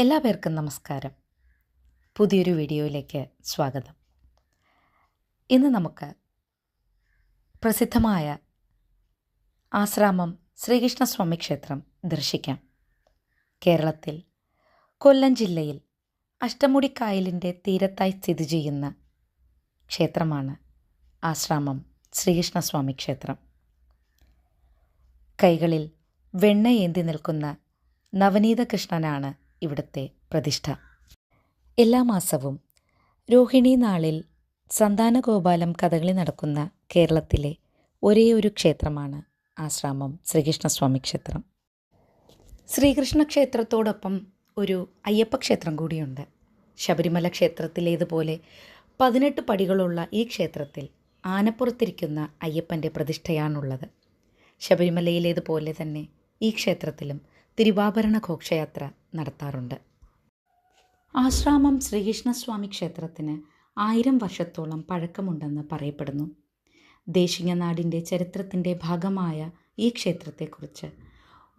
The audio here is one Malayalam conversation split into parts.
എല്ലാ പേർക്കും നമസ്കാരം. പുതിയൊരു വീഡിയോയിലേക്ക് സ്വാഗതം. ഇന്ന് നമുക്ക് പ്രസിദ്ധമായ ആശ്രാമം ശ്രീകൃഷ്ണസ്വാമി ക്ഷേത്രം ദർശിക്കാം. കേരളത്തിൽ കൊല്ലം ജില്ലയിൽ അഷ്ടമുടിക്കായലിന്റെ തീരത്തായി സ്ഥിതി ചെയ്യുന്ന ക്ഷേത്രമാണ് ആശ്രാമം ശ്രീകൃഷ്ണസ്വാമി ക്ഷേത്രം. കൈകളിൽ വെണ്ണയേന്തി നിൽക്കുന്ന നവനീത കൃഷ്ണനാണ് ഇവിടുത്തെ പ്രതിഷ്ഠ. എല്ലാ മാസവും രോഹിണി നാളിൽ സന്താനഗോപാലം കഥകളി നടക്കുന്ന കേരളത്തിലെ ഒരേ ഒരു ക്ഷേത്രമാണ് ആശ്രാമം ശ്രീകൃഷ്ണസ്വാമി ക്ഷേത്രം. ശ്രീകൃഷ്ണ ക്ഷേത്രത്തോടൊപ്പം ഒരു അയ്യപ്പ ക്ഷേത്രം കൂടിയുണ്ട്. ശബരിമല ക്ഷേത്രത്തിലേതുപോലെ പതിനെട്ട് പടികളുള്ള ഈ ക്ഷേത്രത്തിൽ ആനപ്പുറത്തിരിക്കുന്ന അയ്യപ്പന്റെ പ്രതിഷ്ഠയാണുള്ളത്. ശബരിമലയിലേതുപോലെ തന്നെ ഈ ക്ഷേത്രത്തിലും തിരുവാഭരണ ഘോഷയാത്ര നടത്താറുണ്ട്. ആശ്രാമം ശ്രീകൃഷ്ണസ്വാമി ക്ഷേത്രത്തിന് ആയിരം വർഷത്തോളം പഴക്കമുണ്ടെന്ന് പറയപ്പെടുന്നു. ദേശിങ്ങനാടിന്റെ ചരിത്രത്തിന്റെ ഭാഗമായ ഈ ക്ഷേത്രത്തെക്കുറിച്ച്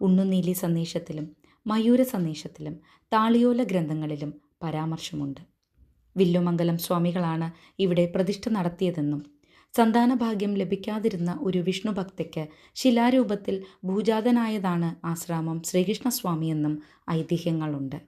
ഉണ്ണുനീലി സന്ദേശത്തിലും മയൂര സന്ദേശത്തിലും താളിയോല ഗ്രന്ഥങ്ങളിലും പരാമർശമുണ്ട്. വില്ലുമംഗലം സ്വാമികളാണ് ഇവിടെ പ്രതിഷ്ഠ നടത്തിയതെന്നും സന്താനഭാഗ്യം ലഭിക്കാതിരുന്ന ഒരു വിഷ്ണുഭക്തയ്ക്ക് ശിലാരൂപത്തിൽ ഭൂജാതനായതാണ് ആശ്രാമം ശ്രീകൃഷ്ണസ്വാമിയെന്നും ഐതിഹ്യങ്ങളുണ്ട്.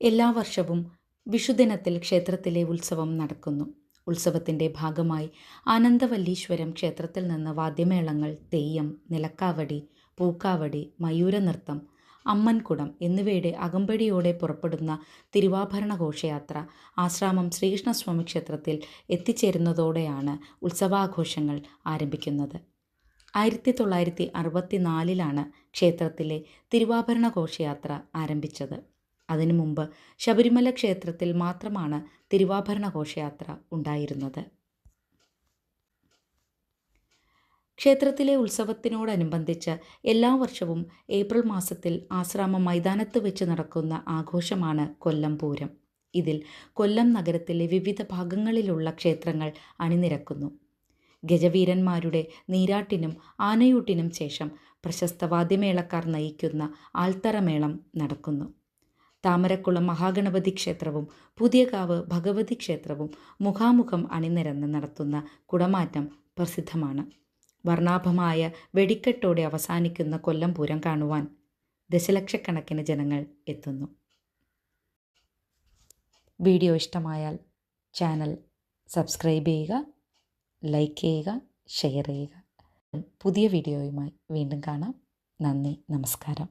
എല്ലാ വർഷവും വിഷുദിനത്തിൽ ക്ഷേത്രത്തിലെ ഉത്സവം നടക്കുന്നു. ഉത്സവത്തിന്റെ ഭാഗമായി ആനന്ദവല്ലീശ്വരം ക്ഷേത്രത്തിൽ നിന്ന് വാദ്യമേളങ്ങൾ തെയ്യം നിലക്കാവടി പൂക്കാവടി മയൂരനൃത്തം അമ്മൻകുടം എന്നിവയുടെ അകമ്പടിയോടെ പുറപ്പെടുന്ന തിരുവാഭരണ ഘോഷയാത്ര ആശ്രാമം ശ്രീകൃഷ്ണസ്വാമി ക്ഷേത്രത്തിൽ എത്തിച്ചേരുന്നതോടെയാണ് ഉത്സവാഘോഷങ്ങൾ ആരംഭിക്കുന്നത്. ആയിരത്തി തൊള്ളായിരത്തി അറുപത്തിനാലിലാണ് ക്ഷേത്രത്തിലെ തിരുവാഭരണ ഘോഷയാത്ര ആരംഭിച്ചത്. അതിനു മുമ്പ് ശബരിമല ക്ഷേത്രത്തിൽ മാത്രമാണ് തിരുവാഭരണ ഘോഷയാത്ര ഉണ്ടായിരുന്നത്. ക്ഷേത്രത്തിലെ ഉത്സവത്തിനോടനുബന്ധിച്ച് എല്ലാ വർഷവും ഏപ്രിൽ മാസത്തിൽ ആശ്രാമ മൈതാനത്ത് വെച്ച് നടക്കുന്ന ആഘോഷമാണ് കൊല്ലം പൂരം. ഇതിൽ കൊല്ലം നഗരത്തിലെ വിവിധ ഭാഗങ്ങളിലുള്ള ക്ഷേത്രങ്ങൾ അണിനിരക്കുന്നു. ഗജവീരന്മാരുടെ നീരാട്ടിനും ആനയൂട്ടിനും ശേഷം പ്രശസ്ത വാദ്യമേളക്കാർ നയിക്കുന്ന ആൽത്തറമേളം നടക്കുന്നു. താമരക്കുളം മഹാഗണപതി ക്ഷേത്രവും പുതിയകാവ് ഭഗവതി ക്ഷേത്രവും മുഖാമുഖം അണിനിരന്ന് നടത്തുന്ന കുടമാറ്റം പ്രസിദ്ധമാണ്. വർണാഭമായ വെടിക്കെട്ടോടെ അവസാനിക്കുന്ന കൊല്ലം പൂരം കാണുവാൻ ദശലക്ഷക്കണക്കിന് ജനങ്ങൾ എത്തുന്നു. വീഡിയോ ഇഷ്ടമായാൽ ചാനൽ സബ്സ്ക്രൈബ് ചെയ്യുക ലൈക്ക് ചെയ്യുക ഷെയർ ചെയ്യുക. പുതിയ വീഡിയോയുമായി വീണ്ടും കാണാം. നന്ദി നമസ്കാരം.